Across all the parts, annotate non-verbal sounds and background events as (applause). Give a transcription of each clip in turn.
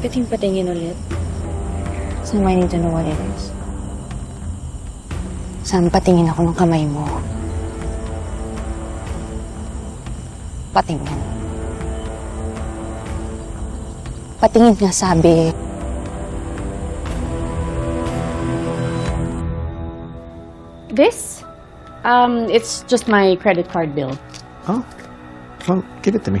Pwede yung patingin ulit. Sam, I need to know what it is. Sam, patingin ako ng kamay mo. Patingin. Patingin nga sabi. This? Um, it's just my credit card bill. Oh, well, give it to me.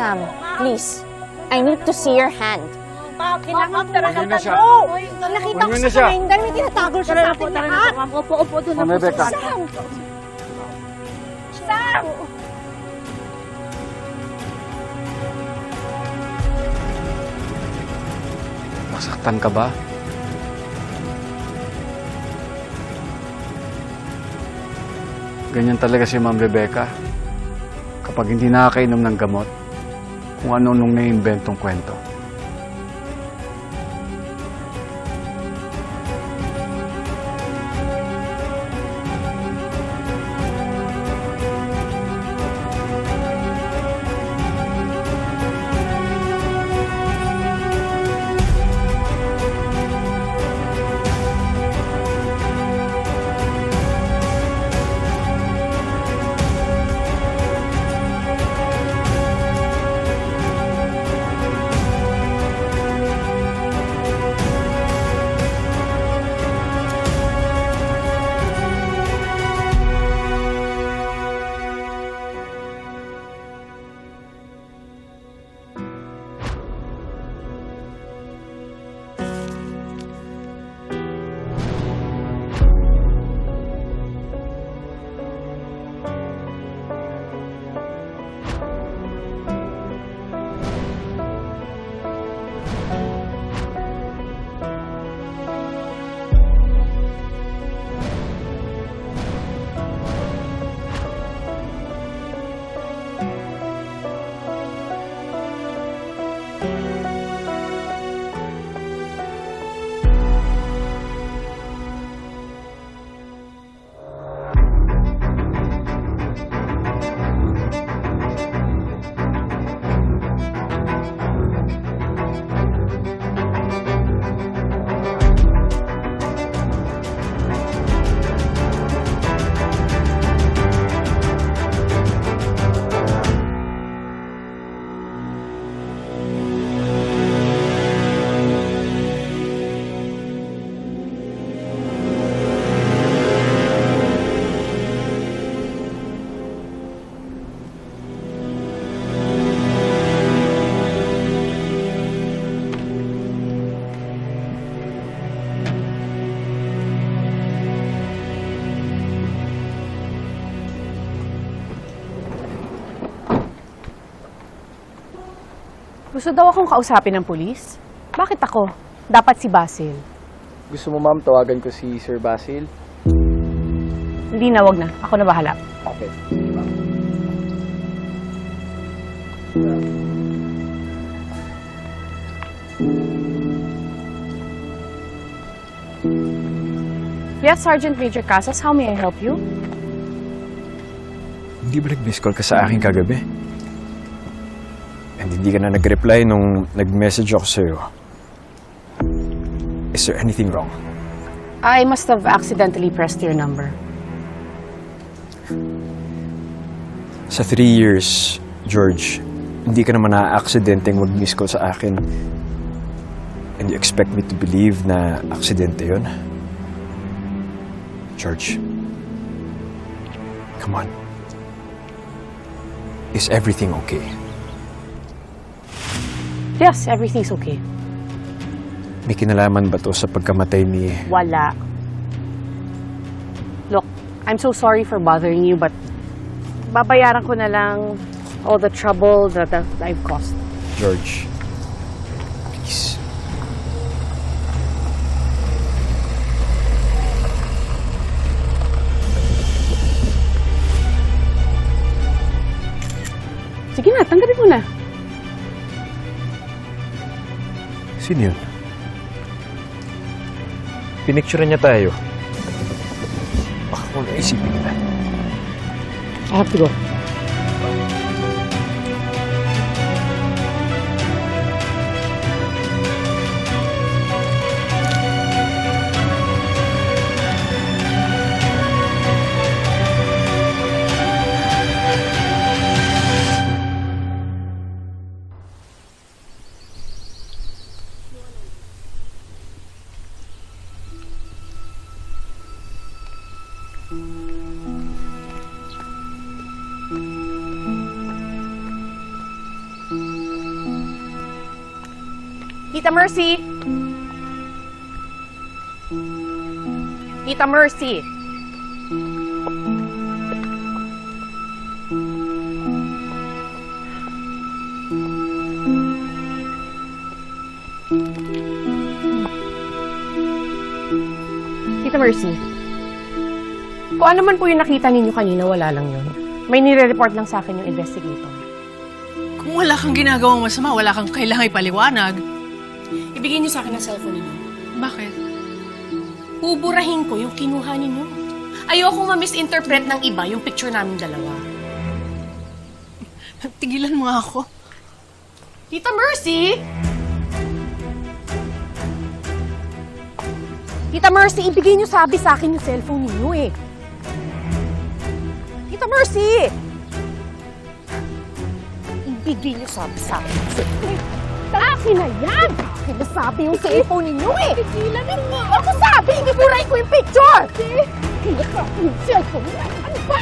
Sam, please. I need to see your hand. Kailangan talaga na siya. Nakita Huwag ko sa na siya. kalendar, may tinatagol siya sa atin lahat. Opo, opo, doon Ma'am Rebecca. Sam! Sam! Masaktan ka ba? Ganyan talaga si Ma'am Rebecca. Kapag hindi nakakainom ng gamot, kung ano nung naiimbentong kwento. Gusto daw akong kausapin ng pulis? Bakit ako? Dapat si Basil. Gusto mo ma'am, tawagan ko si Sir Basil? Hindi na, wag na. Ako na bahala. Okay. Yes, Sergeant Major Casas, how may I help you? Hindi ba nag-miss call ka sa akin kagabi? And hindi ka na nag-reply nung nag-message ako sa'yo. Is there anything wrong? I must have accidentally pressed your number. Sa three years, George, hindi ka naman na-aksidenteng mag-miss call sa akin. And you expect me to believe na aksidente yun? George, come on. Is everything okay? Yes, everything's okay. May kinalaman ba to sa pagkamatay ni... Wala. Look, I'm so sorry for bothering you, but babayaran ko na lang all the trouble that, that I've caused. George, Sino yun? Pinicture niya tayo. Baka kung naisipin nila. I have to go. Tita Mercy! Tita Mercy! Tita Mercy, kung ano man po yung nakita ninyo kanina, wala lang yun. May nire-report lang sa akin yung investigator. Kung wala kang ginagawang masama, wala kang kailangang ipaliwanag. Ibigay niyo sa akin ang cellphone ninyo. Bakit? Buburahin ko yung kinuha ninyo. Ayoko ma-misinterpret ng iba yung picture namin dalawa. (laughs) Tigilan mo nga ako. Tita Mercy! Tita Mercy, ibigay niyo sabi sa akin yung cellphone ninyo eh. Tita Mercy! Ibigay niyo sabi sa akin yung cellphone. Akin na yan! Akin na sabi yung cellphone ninyo eh! Tigilan mo! Ako sabi, ibiburay ko yung picture! Akin na sabi yung cellphone! Ano ba?